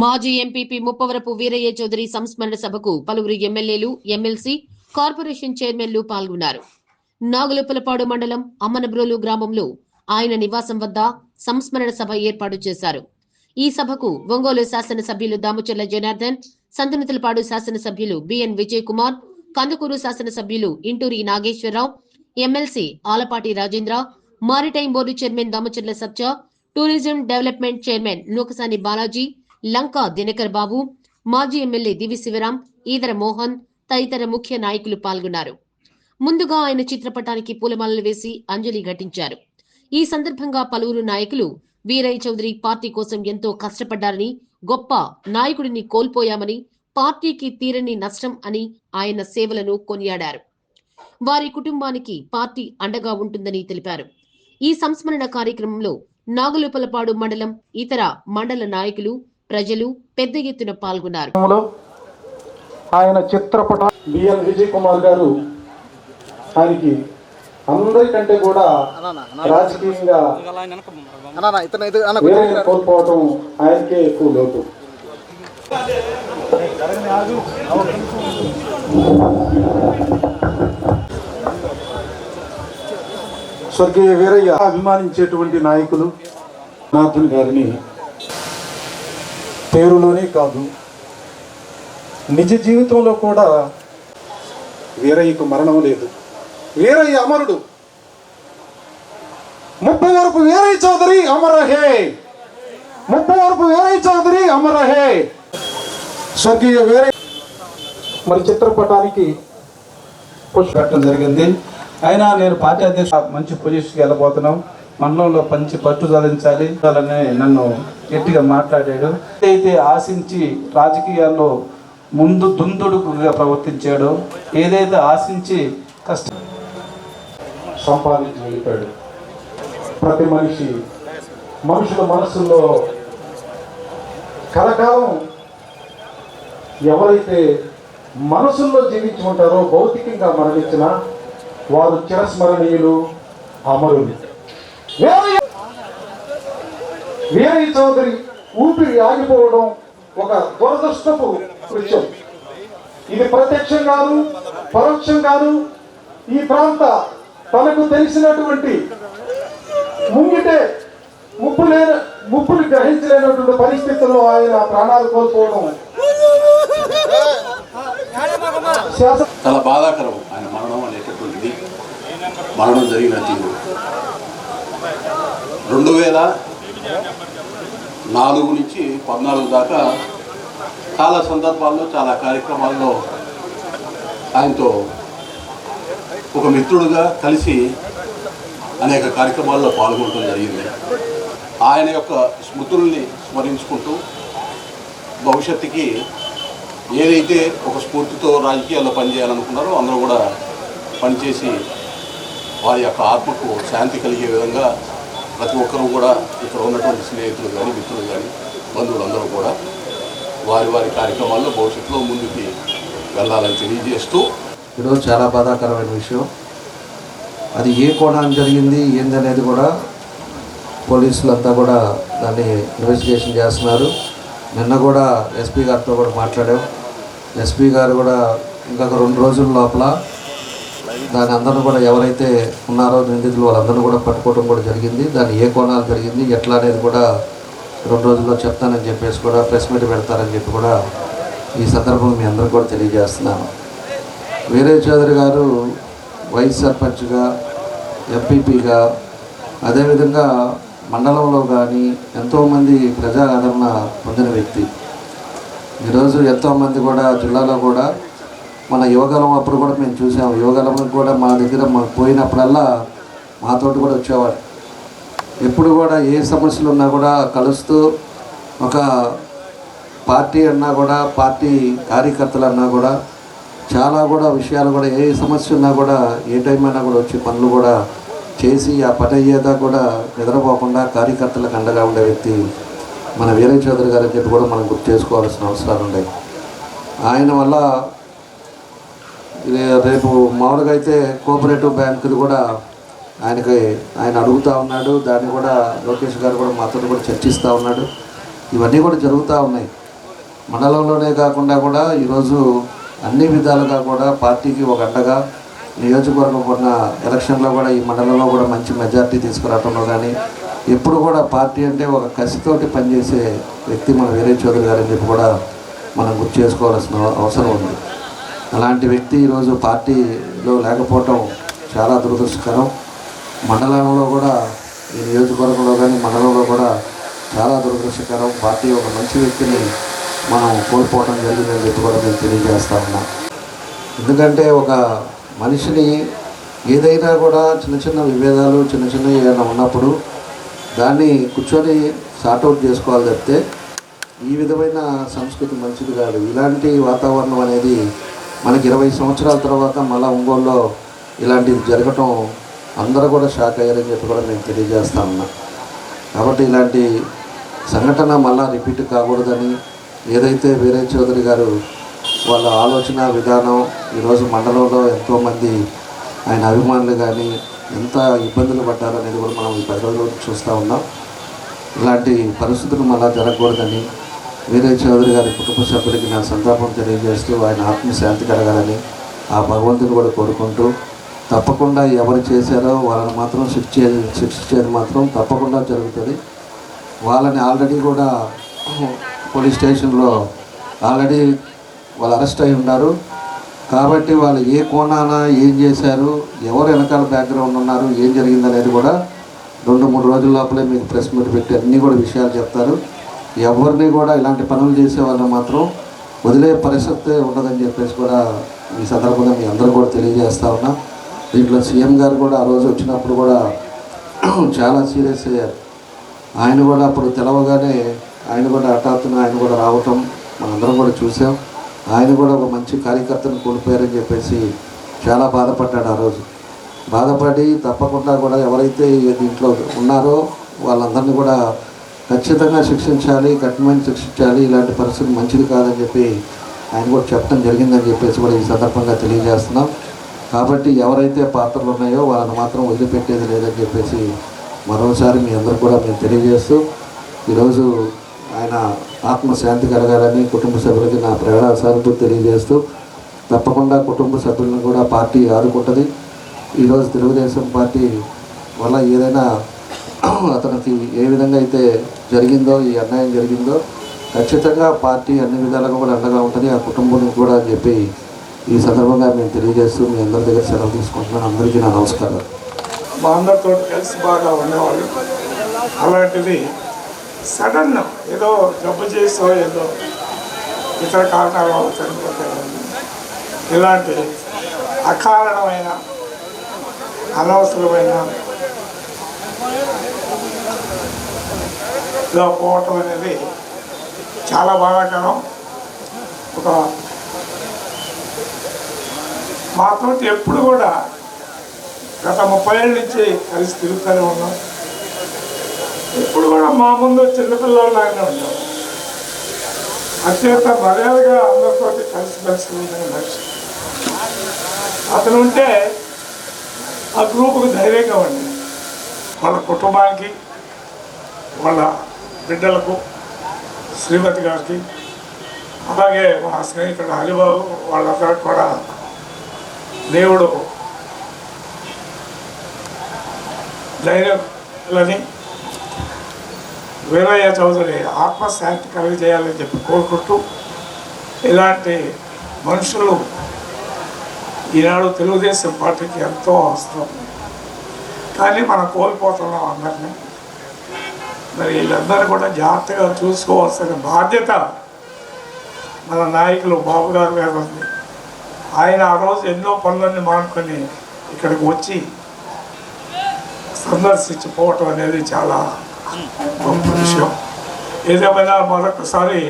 మాజీ ఎంపీపీ ముప్పవరపు వీరయ్య చౌదరి సంస్మరణ సభకు పలువురు ఎమ్మెల్యేలు ఎమ్మెల్సీ కార్పొరేషన్ చైర్మన్లు పాల్గొన్నారు. నాగులపలపాడు మండలం అమ్మనబ్రోలు గ్రామంలో ఆయన నివాసం వద్ద సంస్మరణ సభ ఏర్పాటు చేశారు. ఈ సభకు ఒంగోలు శాసనసభ్యులు దామచర్ల జనార్దన్ సంతనతులపాడు శాసనసభ్యులు బిఎన్ విజయ్ కుమార్ కందుకూరు శాసనసభ్యులు Inturi Nageswara Rao MLC Alapati Rajendra maritime board chairman Damacharla Satya tourism development chairman Nookasani Balaji Lanka Dinakar Babu మాజీ ఎమ్మెల్యే దివి శివరాం ఈదర మోహన్ తదితర ముఖ్య నాయకులు పాల్గొన్నారు. ముందుగా ఆయన చిత్రపటానికి పూలమాలలు వేసి అంజలి ఘటించారు. ఈ సందర్భంగా పలువురు నాయకులు వీరయ్య చౌదరి పార్టీ కోసం ఎంతో కష్టపడ్డారని గొప్ప నాయకుడిని కోల్పోయామని పార్టీకి తీరని నష్టం అని ఆయన సేవలను కొనియాడారు. వారి కుటుంబానికి పార్టీ అండగా ఉంటుందని తెలిపారు. ఈ సంస్మరణ కార్యక్రమంలో నాగులుపలపాడు మండలం ఇతర మండల నాయకులు ప్రజలు పెద్ద ఎత్తున పాల్గొన్నారు. ఆయన చిత్రపట బిఎన్ విజయ్ కుమార్ గారు ఆయనకి అందరికంటే కూడా రాజకీయంగా కోల్పోవటం ఆయనకే ఎక్కువ లోటు. స్వర్గీయ వీరయ్య అభిమానించేటువంటి నాయకులు నాథుని గారిని పేరులోనే కాదు. నిజ జీవితంలో కూడా వీరయ్యకు మరణం లేదు. వీరయ్య అమరుడు. ముప్పై వరకు వీరయ్య చౌదరి అమరహే. ముప్పై వరకు వీరయ్య చౌదరి అమరహే. స్వర్గీయ వీరయ్య. మరి చిత్రపటానికి పుష్పెట్టడం జరిగింది. అయినా నేను పార్టీ అధ్యక్ష మంచి పొజిషన్కి వెళ్ళబోతున్నాం. మండలంలో పంచి పట్టు సాధించాలి. అని నన్ను గట్టిగా మాట్లాడాడు. ఏదైతే ఆశించి రాజకీయాల్లో ముందు దుందుడుకుగా ప్రవర్తించాడో ఏదైతే ఆశించి కష్ట సంపాదించి వెళ్ళిపోయాడు. ప్రతి మనిషి మనుషుల మనసుల్లో కలకాలం ఎవరైతే మనసుల్లో జీవించి ఉంటారో భౌతికంగా మరణించిన వారు చిరస్మరణీయులు అమరులు. వీరయ్య చౌదరి ఊపిరి ఆగిపోవడం ఒక దురదృష్టపు విషయం. ఇది ప్రత్యక్షంగాను పరోక్షంగాను ఈ ప్రాంత తనకు తెలిసినటువంటి ముంగిటే ముప్పు లేని ముప్పుని గ్రహించలేనటువంటి పరిస్థితుల్లో ఆయన ప్రాణాలు కోల్పోవడం శాసన చాలా బాధాకరం. ఆయన మరణం అనేటటువంటిది. మరణం జరిగిన తీరు. రెండు వేల నాలుగు నుంచి పద్నాలుగు దాకా చాలా సందర్భాల్లో చాలా కార్యక్రమాల్లో ఆయనతో ఒక మిత్రుడుగా కలిసి అనేక కార్యక్రమాల్లో పాల్గొనడం జరిగింది. ఆయన యొక్క స్మృతుల్ని స్మరించుకుంటూ భవిష్యత్తుకి ఏదైతే ఒక స్ఫూర్తితో రాజకీయాల్లో పనిచేయాలనుకున్నారో అందరూ కూడా పనిచేసి వారి యొక్క ఆత్మకు శాంతి కలిగే విధంగా ప్రతి ఒక్కరూ కూడా ఇక్కడ ఉన్నటువంటి స్నేహితులు కానీ మిత్రులు కానీ బంధువులందరూ కూడా వారి వారి కార్యక్రమాల్లో భవిష్యత్తులో ముందుకి వెళ్ళాలని తెలియజేస్తూ ఈరోజు చాలా బాధాకరమైన విషయం. అది ఏ కోణాన్ని జరిగింది ఏందనేది కూడా పోలీసులు అంతా కూడా దాన్ని ఇన్వెస్టిగేషన్ చేస్తున్నారు. నిన్న కూడా ఎస్పీ గారితో కూడా మాట్లాడాం. ఎస్పీ గారు కూడా ఇంకొక రెండు రోజుల లోపల దాని అందరూ కూడా ఎవరైతే ఉన్నారో నిందితులు వాళ్ళందరూ కూడా పట్టుకోవడం కూడా జరిగింది. దాని ఏ కోణాలు జరిగింది ఎట్లా అనేది కూడా రెండు రోజుల్లో చెప్తానని చెప్పేసి కూడా ప్రెస్ మీట్ పెడతారని చెప్పి కూడా ఈ సందర్భంగా మీ అందరికీ కూడా తెలియజేస్తున్నాను. వీరే చౌదరి గారు వైస్ సర్పంచ్గా ఎంపీపీగా అదేవిధంగా మండలంలో కానీ ఎంతోమంది ప్రజా ఆదరణ పొందిన వ్యక్తి. ఈరోజు ఎంతోమంది కూడా జిల్లాలో కూడా మన యువగలం అప్పుడు కూడా మేము చూసాం. యువగలం కూడా మా దగ్గర మాకు పోయినప్పుడల్లా మాతోటి కూడా వచ్చేవాడు. ఎప్పుడు కూడా ఏ సమస్యలు ఉన్నా కూడా కలుస్తూ ఒక పార్టీ అన్నా కూడా పార్టీ కార్యకర్తలు అన్నా కూడా చాలా కూడా విషయాలు కూడా ఏ సమస్య ఉన్నా కూడా ఏ టైం అయినా కూడా వచ్చి పనులు కూడా చేసి ఆ పని అయ్యేదా కూడా నిద్రపోకుండా కార్యకర్తలకు అండగా ఉండే వ్యక్తి మన వీరయ్య చౌదరి గారు అని చెప్పి కూడా మనం గుర్తు చేసుకోవాల్సిన అవసరాలు ఉన్నాయి ఆయన వల్ల రేపు మామూలుగా అయితే కోఆపరేటివ్ బ్యాంకులు కూడా ఆయనకి ఆయన అడుగుతూ ఉన్నాడు. దాన్ని కూడా లోకేష్ గారు కూడా మాతో కూడా చర్చిస్తూ ఉన్నాడు. ఇవన్నీ కూడా జరుగుతూ ఉన్నాయి. మండలంలోనే కాకుండా కూడా ఈరోజు అన్ని విధాలుగా కూడా పార్టీకి ఒక అండగా నియోజకవర్గం ఉన్న ఎలక్షన్లో కూడా ఈ మండలంలో కూడా మంచి మెజార్టీ తీసుకురావడంలో కానీ ఎప్పుడు కూడా పార్టీ అంటే ఒక కసితోటి పనిచేసే వ్యక్తి మన వీరే చౌదరి గారు అని చెప్పి కూడా మనం గుర్తు చేసుకోవాల్సిన అవసరం ఉంది. అలాంటి వ్యక్తి ఈరోజు పార్టీలో లేకపోవటం చాలా దురదృష్టకరం. మండలంలో కూడా ఈ నియోజకవర్గంలో కానీ మండలంలో కూడా చాలా దురదృష్టకరం. పార్టీ ఒక మంచి వ్యక్తిని మనం కోల్పోవడం జరిగిందని చెప్పి కూడా నేను తెలియజేస్తా ఉన్నా. ఎందుకంటే ఒక మనిషిని ఏదైనా కూడా చిన్న చిన్న విభేదాలు చిన్న చిన్న ఏమైనా ఉన్నప్పుడు దాన్ని కూర్చొని సార్ట్అవుట్ చేసుకోవాలి తప్పితే ఈ విధమైన సంస్కృతి మంచిది కాదు. ఇలాంటి వాతావరణం అనేది మనకి ఇరవై సంవత్సరాల తర్వాత మళ్ళీ ఒంగోలులో ఇలాంటిది జరగటం అందరూ కూడా షాక్ అయ్యారని చెప్పి కూడా నేను తెలియజేస్తా ఉన్నా. కాబట్టి ఇలాంటి సంఘటన మళ్ళా రిపీట్ కాకూడదని ఏదైతే వీరే చౌదరి గారు వాళ్ళ ఆలోచన విధానం ఈరోజు మండలంలో ఎంతోమంది ఆయన అభిమానులు కానీ ఎంత ఇబ్బందులు పడ్డారనేది కూడా మనం ఈ పది రోజులు చూస్తూ ఉన్నాం. ఇలాంటి పరిస్థితులు మళ్ళా జరగకూడదని వీరే చౌదరి గారి కుటుంబ సభ్యులకి నా సంతాపం తెలియజేస్తూ ఆయన ఆత్మశాంతి కలగాలని ఆ భగవంతుని కూడా కోరుకుంటూ తప్పకుండా ఎవరు చేశారో వాళ్ళని మాత్రం శిక్షే శిక్షించేది మాత్రం తప్పకుండా జరుగుతుంది. వాళ్ళని ఆల్రెడీ కూడా పోలీస్ స్టేషన్లో ఆల్రెడీ వాళ్ళు అరెస్ట్ అయి ఉన్నారు. కాబట్టి వాళ్ళు ఏ కోణాన ఏం చేశారు ఎవరు వెనకాల బ్యాక్గ్రౌండ్ ఉన్నారు ఏం జరిగిందనేది కూడా రెండు మూడు రోజుల లోపలే మీకు ప్రెస్ మీట్ పెట్టి అన్నీ కూడా విషయాలు చెప్తారు. ఎవరిని కూడా ఇలాంటి పనులు చేసే వాళ్ళని మాత్రం వదిలే పరిస్థితే ఉండదని చెప్పేసి కూడా ఈ సందర్భంగా మీ అందరూ కూడా తెలియజేస్తా ఉన్నా. దీంట్లో సీఎం గారు కూడా ఆ రోజు వచ్చినప్పుడు కూడా చాలా సీరియస్ అయ్యారు. ఆయన కూడా అప్పుడు తెలవగానే ఆయన కూడా హఠాత్తున ఆయన కూడా రావటం మనందరం కూడా చూసాం. ఆయన కూడా ఒక మంచి కార్యకర్తను కోల్పోయారని చెప్పేసి చాలా బాధపడ్డాడు ఆ రోజు. బాధపడి తప్పకుండా కూడా ఎవరైతే దీంట్లో ఉన్నారో వాళ్ళందరినీ కూడా ఖచ్చితంగా శిక్షించాలి కఠినమైన శిక్షించాలి ఇలాంటి పరిస్థితి మంచిది కాదని చెప్పి ఆయన కూడా చెప్పడం జరిగిందని చెప్పేసి కూడా ఈ సందర్భంగా తెలియజేస్తున్నాం. కాబట్టి ఎవరైతే పాత్రలు ఉన్నాయో వాళ్ళని మాత్రం వదిలిపెట్టేది లేదని చెప్పేసి మరోసారి మీ అందరికి కూడా మేము తెలియజేస్తూ ఈరోజు ఆయన ఆత్మశాంతి కలగాలని కుటుంబ సభ్యులకి నా ప్రేరణ సానుభూతి తెలియజేస్తూ తప్పకుండా కుటుంబ సభ్యులను కూడా పార్టీ ఆదుకుంటుంది. ఈరోజు తెలుగుదేశం పార్టీ వల్ల ఏదైనా అతనికి ఏ విధంగా అయితే జరిగిందో ఈ అన్యాయం జరిగిందో ఖచ్చితంగా పార్టీ అన్ని విధాలుగా కూడా అండగా ఉంటుంది. ఆ కుటుంబం కూడా అని చెప్పి ఈ సందర్భంగా మేము తెలియజేస్తూ మీ అందరి దగ్గర సెలవు తీసుకుంటున్నాను. అందరికీ నా నమస్కారం మా అందరితో కలిసి బాగా ఉండేవాళ్ళు. అలాంటిది సడన్ ఏదో జబ్బు చేసో ఏదో ఇతర కారణాల వల్ల చనిపోతే ఇలాంటి అకారణమైన అనవసరమైన ఇలా పోవటం అనేది చాలా బాధాకరం ఒక మాతో ఎప్పుడు కూడా గత ముప్పై ఏళ్ళ నుంచి కలిసి తిరుగుతూనే ఉన్నాం. ఇప్పుడు కూడా మా ముందు చిన్నపిల్లలాగానే ఉంటాం అత్యంత మర్యాదగా అందరితో కలిసి కలిసి ఉండే మనిషి. అతను ఉంటే ఆ గ్రూపుకు ధైర్యంగా ఉండి వాళ్ళ కుటుంబానికి వాళ్ళ బిడ్డలకు శ్రీమతి గారికి అలాగే మా స్నేహితుడు హరిబాబు వాళ్ళందరికీ కూడా దేవుడు ధైర్యాలని వీరయ్య చౌదరి ఆత్మశాంతి కలిగజేయాలని చెప్పి కోరుకుంటూ ఇలాంటి మనుషులు ఈనాడు తెలుగుదేశం పార్టీకి ఎంతో అవసరం. కానీ మనం కోల్పోతున్నాం అందరినీ. మరి వీళ్ళందరూ కూడా జాగ్రత్తగా చూసుకోవాల్సిన బాధ్యత మన నాయకులు బాబు గారు మీద ఉంది ఆయన ఆ రోజు ఎన్నో పనులన్నీ మానుకొని ఇక్కడికి వచ్చి సందర్శించిపోవటం అనేది చాలా గొప్ప విషయం. ఏదేమైనా మరొకసారి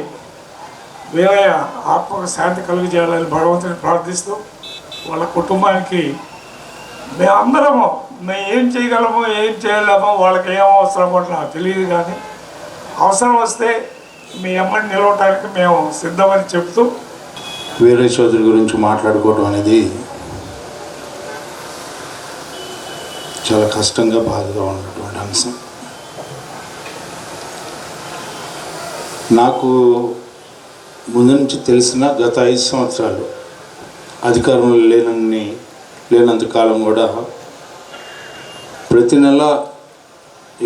వీరయ్య ఆత్మకు శాంతి కలుగు చేయాలని భగవంతుని ప్రార్థిస్తూ వాళ్ళ కుటుంబానికి మేమందరము మేము ఏం చేయగలమో ఏం చేయలేమో వాళ్ళకి ఏం అవసరం కూడా నాకు తెలియదు కానీ అవసరం వస్తే మీ అమ్మని నిలవటానికి మేము సిద్ధమని చెప్తూ వేరే చౌదరి గురించి మాట్లాడుకోవడం అనేది చాలా కష్టంగా బాధగా ఉన్నటువంటి అంశం. నాకు ముందు నుంచి తెలిసిన గత ఐదు సంవత్సరాలు అధికారంలో లేనన్ని లేనంత కాలం కూడా ప్రతి నెల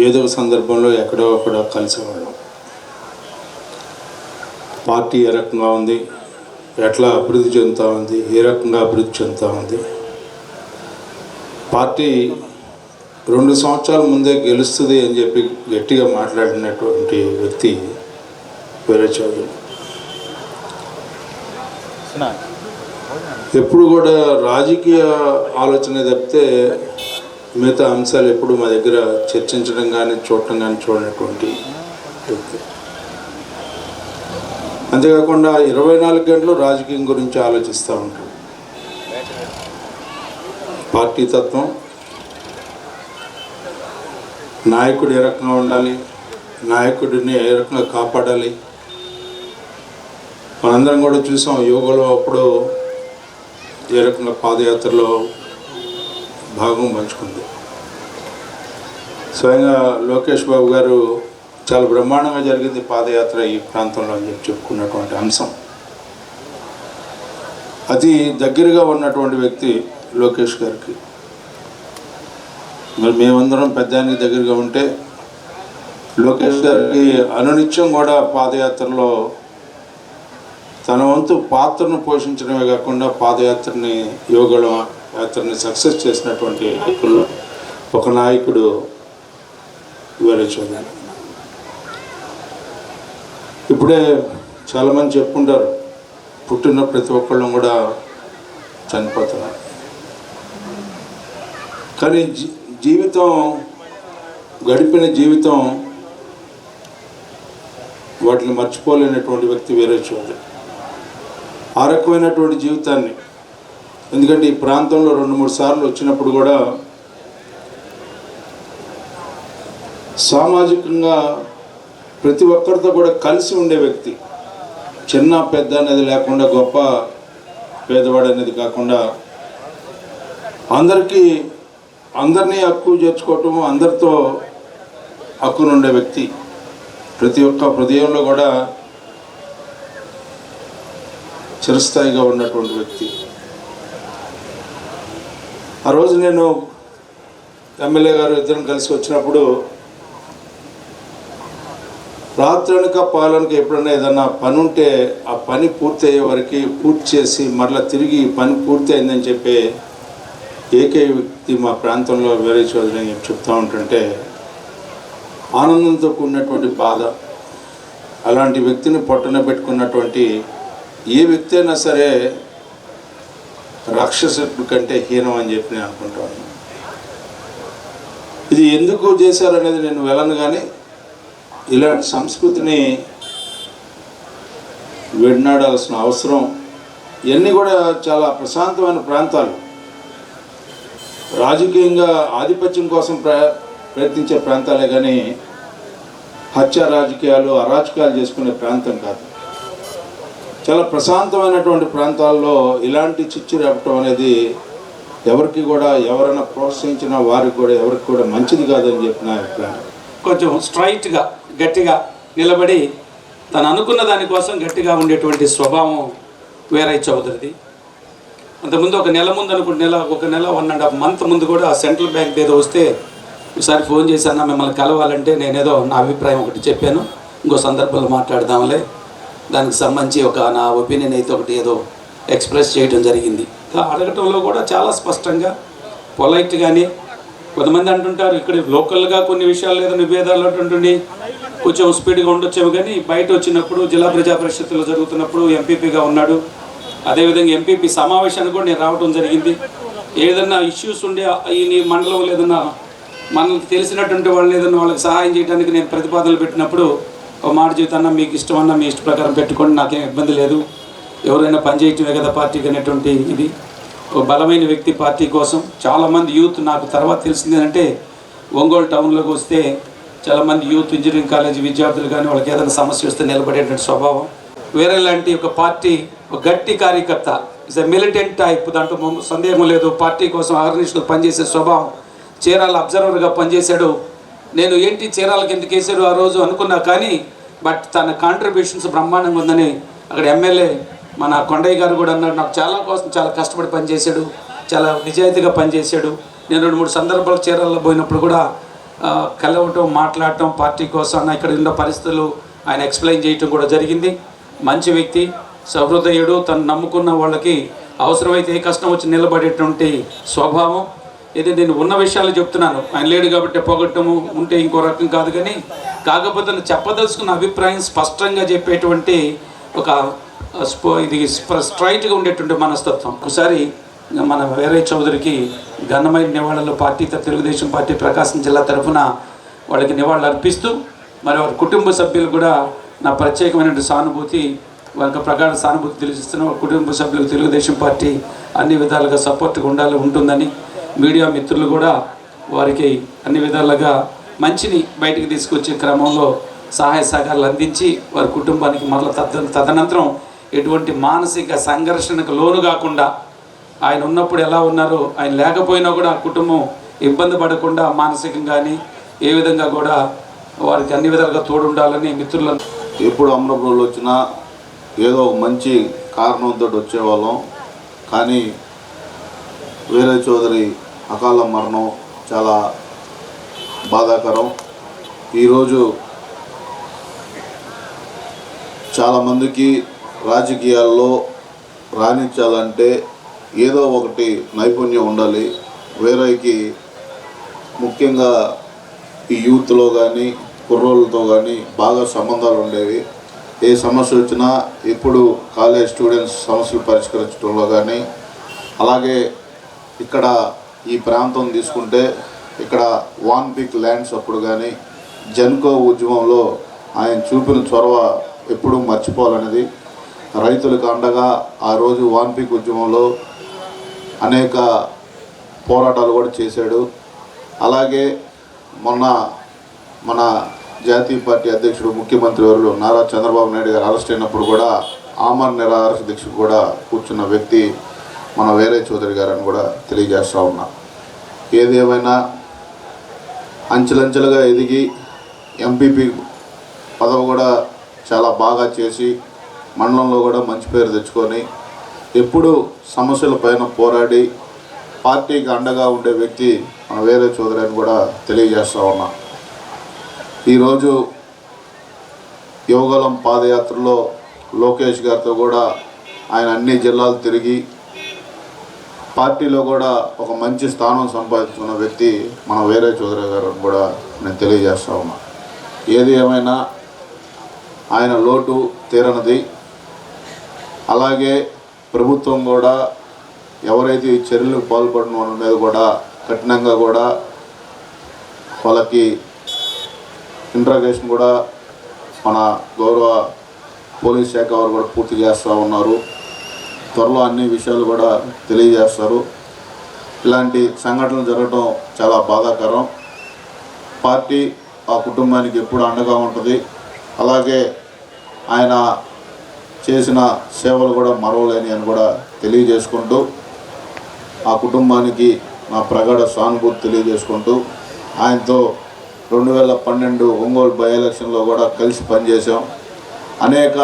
ఏదో సందర్భంలో ఎక్కడో అక్కడ కలిసేవాళ్ళం. పార్టీ ఏ రకంగా ఉంది ఎట్లా అభివృద్ధి చెందుతూ ఉంది ఏ రకంగా అభివృద్ధి చెందుతూ ఉంది. పార్టీ రెండు సంవత్సరాల ముందే గెలుస్తుంది అని చెప్పి గట్టిగా మాట్లాడినటువంటి వ్యక్తి వేరే చౌదరి. ఎప్పుడు కూడా రాజకీయ ఆలోచన తప్పితే మిగతా అంశాలు ఎప్పుడు మా దగ్గర చర్చించడం కానీ చూడటం కానీ చూడనటువంటి వ్యక్తి. అంతేకాకుండా ఇరవై నాలుగు గంటలు రాజకీయం గురించి ఆలోచిస్తూ ఉంటాడు పార్టీ తత్వం నాయకుడు ఏ రకంగా ఉండాలి నాయకుడిని ఏ రకంగా కాపాడాలి. మనందరం కూడా చూసాం యోగలో అప్పుడు ఏ రకంగా పాదయాత్రలో భాగం పంచుకుంది. స్వయంగా లోకేష్ బాబు గారు చాలా బ్రహ్మాండంగా జరిగింది పాదయాత్ర ఈ ప్రాంతంలో అని చెప్పి చెప్పుకున్నటువంటి అంశం. అతి దగ్గరగా ఉన్నటువంటి వ్యక్తి లోకేష్ గారికి. మరి మేమందరం పెద్దానికి దగ్గరగా ఉంటే లోకేష్ గారికి అనునిత్యం కూడా పాదయాత్రలో తన వంతు పాత్రను పోషించడమే కాకుండా పాదయాత్రని యోగల యాత్రని సక్సెస్ చేసినటువంటి నాయకుల్లో ఒక నాయకుడు వేరే చూడాలి. ఇప్పుడే చాలామంది చెప్పుకుంటారు పుట్టిన ప్రతి ఒక్కళ్ళు కూడా చనిపోతున్నారు. కానీ జీ జీవితం గడిపిన జీవితం వాటిని మర్చిపోలేనటువంటి వ్యక్తి వేరే చోదరి ఆ రకమైనటువంటి జీవితాన్ని ఎందుకంటే ఈ ప్రాంతంలో రెండు మూడు సార్లు వచ్చినప్పుడు కూడా సామాజికంగా ప్రతి ఒక్కరితో కూడా కలిసి ఉండే వ్యక్తి చిన్న పెద్ద అనేది లేకుండా గొప్ప పేదవాడు అనేది కాకుండా అందరికీ అందరినీ హక్కు చేర్చుకోవటం అందరితో హక్కునుండే వ్యక్తి. ప్రతి ఒక్క హృదయంలో కూడా చిరస్థాయిగా ఉన్నటువంటి వ్యక్తి. ఆ రోజు నేను ఎమ్మెల్యే గారు ఇద్దరం కలిసి వచ్చినప్పుడు రాత్రనక పాలనక ఎప్పుడన్నా ఏదన్నా పని ఉంటే ఆ పని పూర్తి అయ్యే వరకు పూర్తి చేసి మరలా తిరిగి పని పూర్తి అయిందని చెప్పి ఏకే వ్యక్తి మా ప్రాంతంలో వేరే చోదరి అని చెప్పి చెప్తా ఉంటుంటే ఆనందంతో కూడినటువంటి బాధ అలాంటి వ్యక్తిని పొట్టన పెట్టుకున్నటువంటి ఏ వ్యక్తి అయినా సరే రాక్షసుడి కంటే హీనం అని చెప్పి నేను అనుకుంటాను ఇది ఎందుకు చేశారనేది నేను వెళ్ళను కానీ ఇలాంటి సంస్కృతిని విడనాడాల్సిన అవసరం ఇవన్నీ కూడా చాలా ప్రశాంతమైన ప్రాంతాలు. రాజకీయంగా ఆధిపత్యం కోసం ప్రయత్నించే ప్రాంతాలే కానీ హత్య రాజకీయాలు అరాజకాలు చేసుకునే ప్రాంతం కాదు. చాలా ప్రశాంతమైనటువంటి ప్రాంతాల్లో ఇలాంటి చిచ్చు రేపటం అనేది ఎవరికి కూడా ఎవరైనా ప్రోత్సహించిన వారికి కూడా ఎవరికి కూడా మంచిది కాదని చెప్పి నా అభిప్రాయం. కొంచెం స్ట్రైట్గా గట్టిగా నిలబడి తను అనుకున్న దానికోసం గట్టిగా ఉండేటువంటి స్వభావం వేరై చౌదరిది. అంతకుముందు ఒక నెల ముందు అనుకుంటే నెల ఒక నెల వన్ అండ్ హాఫ్ మంత్ ముందు కూడా సెంట్రల్ బ్యాంక్ ఏదో వస్తే ఈసారి ఫోన్ చేశాను మిమ్మల్ని కలవాలంటే నేనేదో నా అభిప్రాయం ఒకటి చెప్పాను. ఇంకో సందర్భంలో మాట్లాడదాంలే. దానికి సంబంధించి ఒక నా ఒపీనియన్ అయితే ఒకటి ఏదో ఎక్స్ప్రెస్ చేయడం జరిగింది. అడగటంలో కూడా చాలా స్పష్టంగా పొలైట్గానే కొంతమంది అంటుంటారు ఇక్కడ లోకల్గా కొన్ని విషయాలు ఏదైనా విభేదాలు అంటుంటుంది కొంచెం స్పీడ్గా ఉండొచ్చేమో కానీ బయట వచ్చినప్పుడు జిల్లా ప్రజా పరిషత్తులో జరుగుతున్నప్పుడు ఎంపీపీగా ఉన్నాడు. అదేవిధంగా ఎంపీపీ సమావేశానికి కూడా నేను రావడం జరిగింది. ఏదన్నా ఇష్యూస్ ఉండే ఈ మండలం ఏదన్నా మనకు తెలిసినటువంటి వాళ్ళని ఏదన్నా వాళ్ళకి సహాయం చేయడానికి నేను ప్రతిపాదనలు పెట్టినప్పుడు ఒక మాట జీవితాన్న మీకు ఇష్టమన్నా మీ ఇష్ట ప్రకారం పెట్టుకోండి నాకేం ఇబ్బంది లేదు. ఎవరైనా పనిచేయటమే కదా పార్టీకి అనేటువంటి ఇది. ఒక బలమైన వ్యక్తి పార్టీ కోసం చాలామంది యూత్ నాకు తర్వాత తెలిసింది ఏంటంటే ఒంగోలు టౌన్లోకి వస్తే చాలామంది యూత్ ఇంజనీరింగ్ కాలేజీ విద్యార్థులు కానీ వాళ్ళకి ఏదైనా సమస్య వస్తే నిలబడేటువంటి స్వభావం. వేరే లాంటి ఒక పార్టీ ఒక గట్టి కార్యకర్త ఇస్ ఎ మిలిటెంట్ టైప్ దాంట్లో సందేహం లేదు. పార్టీ కోసం ఆర్గనైజేషన్ పనిచేసే స్వభావం చీరాల అబ్జర్వర్గా పనిచేశాడు. నేను ఏంటి చీరాలకు ఎందుకు వేసాడు ఆ రోజు అనుకున్నా కానీ బట్ తన కాంట్రిబ్యూషన్స్ బ్రహ్మాండంగా ఉందని అక్కడ ఎమ్మెల్యే మన కొండయ్య గారు కూడా అన్నాడు నాకు చాలా కోసం చాలా కష్టపడి పనిచేశాడు చాలా నిజాయితీగా పనిచేశాడు. నేను రెండు మూడు సందర్భాలు చీరాల్లో పోయినప్పుడు కూడా కలవటం మాట్లాడటం పార్టీ కోసం అన్న ఇక్కడ ఉన్న పరిస్థితులు ఆయన ఎక్స్ప్లెయిన్ చేయటం కూడా జరిగింది. మంచి వ్యక్తి సహృదయుడు తను నమ్ముకున్న వాళ్ళకి అవసరమైతే ఏ కష్టం వచ్చి నిలబడేటువంటి స్వభావం. ఇది నేను ఉన్న విషయాలు చెప్తున్నాను. ఆయన లేడు కాబట్టి పొగట్టము ఉంటే ఇంకో రకం కాదు కానీ కాకపోతే నేను చెప్పదలుచుకున్న అభిప్రాయం స్పష్టంగా చెప్పేటువంటి ఒక స్పో ఇది స్ట్రైట్గా ఉండేటువంటి మనస్తత్వం. ఒకసారి మన వేరే చౌదరికి ఘనమైన నివాళులు పార్టీ తెలుగుదేశం పార్టీ ప్రకాశం జిల్లా తరఫున వాళ్ళకి నివాళులు అర్పిస్తూ మరి వారి కుటుంబ సభ్యులు కూడా నా ప్రత్యేకమైనటువంటి సానుభూతి వారికి ప్రగాఢ సానుభూతి తెలియజేస్తున్న కుటుంబ సభ్యులకు తెలుగుదేశం పార్టీ అన్ని విధాలుగా సపోర్ట్గా ఉండాలి ఉంటుందని మీడియా మిత్రులు కూడా వారికి అన్ని విధాలుగా మంచిని బయటికి తీసుకొచ్చే క్రమంలో సహాయ సహకారాలు అందించి వారి కుటుంబానికి మరల తద తదనంతరం ఎటువంటి మానసిక సంఘర్షణకు లోను కాకుండా ఆయన ఉన్నప్పుడు ఎలా ఉన్నారో ఆయన లేకపోయినా కూడా కుటుంబం ఇబ్బంది పడకుండా మానసికంగా కానీ ఏ విధంగా కూడా వారికి అన్ని విధాలుగా తోడుండాలని మిత్రులను ఎప్పుడు అమరపురంలో వచ్చినా ఏదో ఒక మంచి కారణంతో వచ్చేవాళ్ళం. కానీ వీరయ్య చౌదరి అకాల మరణం చాలా బాధాకరం. ఈరోజు చాలామందికి రాజకీయాల్లో రాణించాలంటే ఏదో ఒకటి నైపుణ్యం ఉండాలి. వేరేకి ముఖ్యంగా ఈ యూత్లో కానీ కుర్రోళ్ళతో కానీ బాగా సంబంధాలు ఉండేవి. ఏ సమస్య వచ్చినా ఎప్పుడు కాలేజ్ స్టూడెంట్స్ సమస్యలు పరిష్కరించడంలో కానీ అలాగే ఇక్కడ ఈ ప్రాంతం తీసుకుంటే ఇక్కడ వాన్ పిక్ ల్యాండ్స్ అప్పుడు కానీ జన్కో ఉద్యమంలో ఆయన చూపిన చొరవ ఎప్పుడూ మర్చిపోవాలనేది. రైతులకు అండగా ఆ రోజు వాన్ పిక్ ఉద్యమంలో అనేక పోరాటాలు కూడా చేశాడు. అలాగే మొన్న మన జాతీయ పార్టీ అధ్యక్షుడు ముఖ్యమంత్రి వర్యులు నారా చంద్రబాబు నాయుడు గారు అరెస్ట్ అయినప్పుడు కూడా ఆమర్ నిరాహార దీక్షకు కూడా కూర్చున్న వ్యక్తి మన వేరే చౌదరి గారని కూడా తెలియజేస్తూ ఉన్నా. ఏదేమైనా అంచెలంచెలుగా ఎదిగి ఎంపీపీ పదవి కూడా చాలా బాగా చేసి మండలంలో కూడా మంచి పేరు తెచ్చుకొని ఎప్పుడూ సమస్యల పైన పోరాడి పార్టీకి అండగా ఉండే వ్యక్తి మన వేరే చౌదరి అని కూడా తెలియజేస్తూ ఉన్నా. ఈరోజు యువగలం పాదయాత్రలో లోకేష్ గారితో కూడా ఆయన అన్ని జిల్లాలు తిరిగి పార్టీలో కూడా ఒక మంచి స్థానం సంపాదించుకున్న వ్యక్తి మన వేరే చౌదరి గారు కూడా నేను తెలియజేస్తా ఉన్నా. ఏది ఏమైనా ఆయన లోటు తీరనది. అలాగే ప్రభుత్వం కూడా ఎవరైతే ఈ చర్యలకు పాల్పడిన వాళ్ళ మీద కూడా కఠినంగా కూడా వాళ్ళకి ఇంట్రాగేషన్ కూడా మన గౌరవ పోలీస్ శాఖ వారు కూడా పూర్తి చేస్తూ ఉన్నారు. త్వరలో అన్ని విషయాలు కూడా తెలియజేస్తారు. ఇలాంటి సంఘటనలు జరగడం చాలా బాధాకరం. పార్టీ ఆ కుటుంబానికి ఎప్పుడు అండగా ఉంటుంది. అలాగే ఆయన చేసిన సేవలు కూడా మరవలేని అని కూడా తెలియజేసుకుంటూ ఆ కుటుంబానికి నా ప్రగాఢ సానుభూతి తెలియజేసుకుంటూ ఆయనతో రెండు వేల పన్నెండు ఒంగోలు బై ఎలక్షన్లో కూడా కలిసి పనిచేసాం అనేక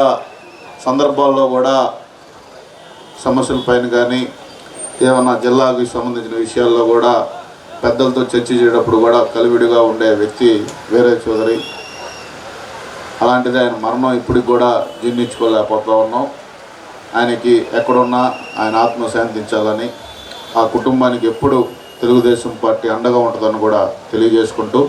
సందర్భాల్లో కూడా సమస్యల పైన కానీ ఏమన్నా జిల్లాకు సంబంధించిన విషయాల్లో కూడా పెద్దలతో చర్చ చేయడప్పుడు కూడా కలివిడిగా ఉండే వ్యక్తి వేరే చౌదరి. అలాంటిది ఆయన మరణం ఇప్పటికి కూడా జీర్ణించుకోలేకపోతా ఉన్నాం. ఆయనకి ఎక్కడున్నా ఆయన ఆత్మ శాంతించాలని ఆ కుటుంబానికి ఎప్పుడు తెలుగుదేశం పార్టీ అండగా ఉంటుందని కూడా తెలియజేసుకుంటూ